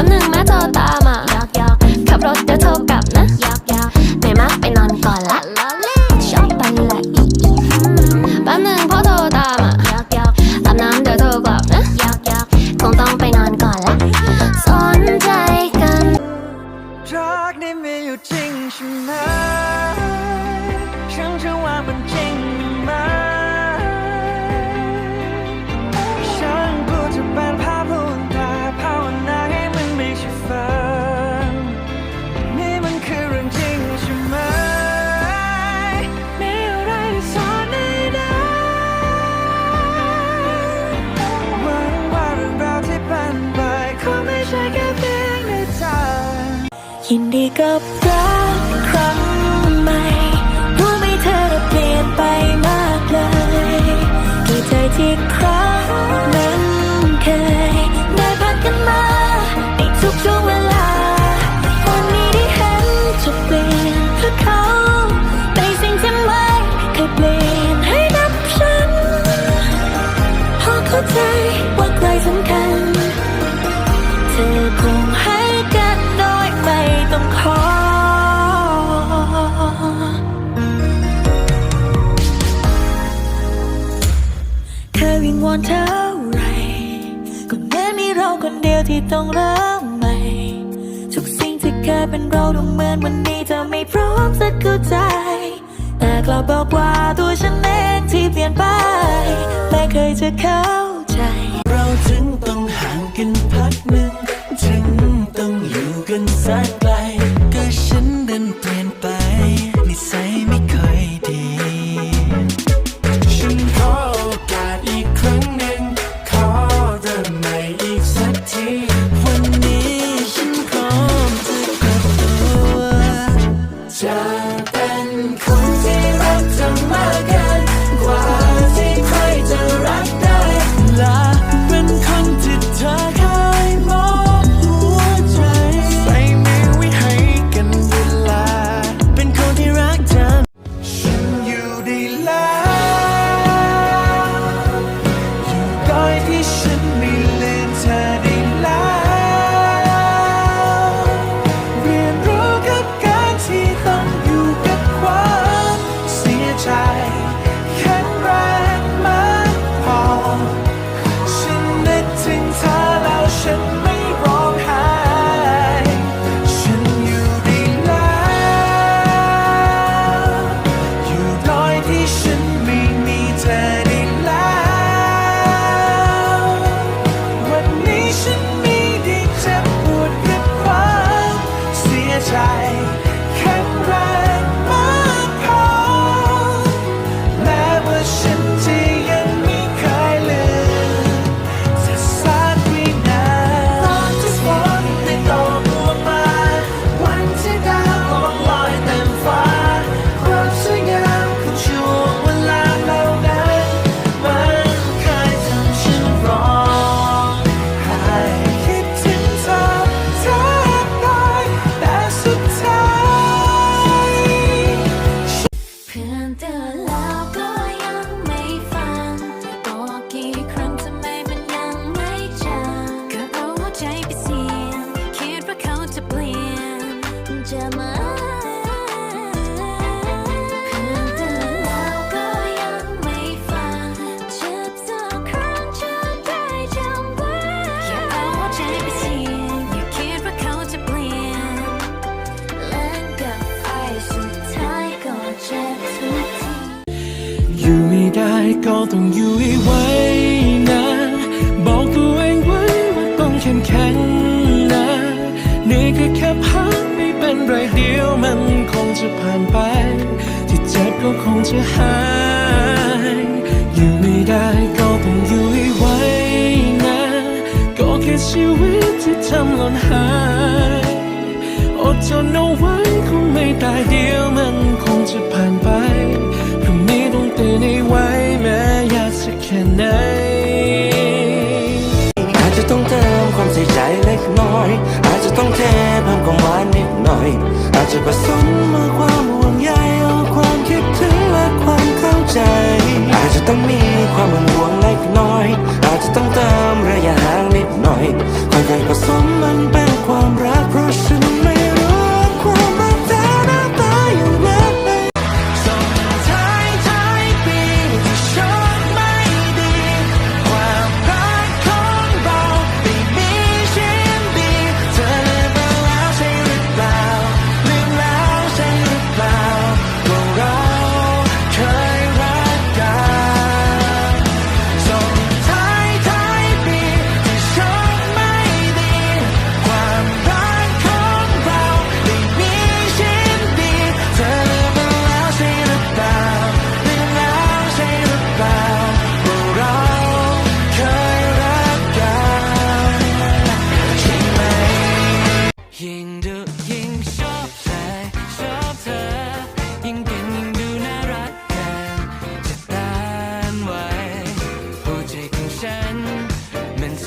ป๊บหนึ่งแม่โทรตามอะยอกยอกขับรถเดี๋ยวโทรกลับนะยอกยอกเหนื่มากไปนอนก่อนละชอบไปละอีอีแป๊บหนึ่งพ่อโทรตามอะยอกยอกอาบน้ำเดี๋ยวโทรกลับนะยอกยอกคงต้องไปนอนก่อนละสนใจกันรักนี่มีอยู่จริงใช่ไหม ยินดีกับรักครั้งใหม่รู้ไหมเธอเปลี่ยนไปมากเลยกี่ใจที่ครั้งนั้นเคย เป็นเราดูเหมือนวันนี้เธอไม่พร้อมจะเข้าใจ แต่กลับบอกว่าตัวฉันเองที่เปลี่ยนไป ไม่เคยจะเข้าใจ เราถึงต้องห่างกันพักหนึ่ง ถึงต้องอยู่กันสักกล ก็ต้องอยู่ให้ไหวนะ บอกตัวเองไว้ว่าต้องเข้มแข็งนะ นี่ก็แค่พักไม่เป็นไรเดียวมันคงจะผ่านไป ที่เจ็บก็คงจะหาย อยู่ไม่ได้ก็ต้องอยู่ให้ไหวนะ ก็แค่ชีวิตที่ทำหล่นหายอดทนเอาไว้คงไม่ตายเดียวมันคงจะผ่านไป รุ่งนี้ต้อนให้ไวแม้ยากสักแค่ไหน อาจจะต้องเติมความใส่ใจเล็กน้อย อาจจะต้องเทเพิ่มความหวานนิดหน่อย อาจจะผสมมาความห่วงใยเอาความคิดถึงและความเข้าใจ อาจจะต้องมีความหึงหวงเล็กน้อย อาจจะต้องเติมระยะห่างนิดหน่อยค่อยๆผสมมันเป็นลมรักเพราะฉัน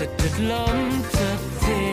จะเดืดล้อนจะเท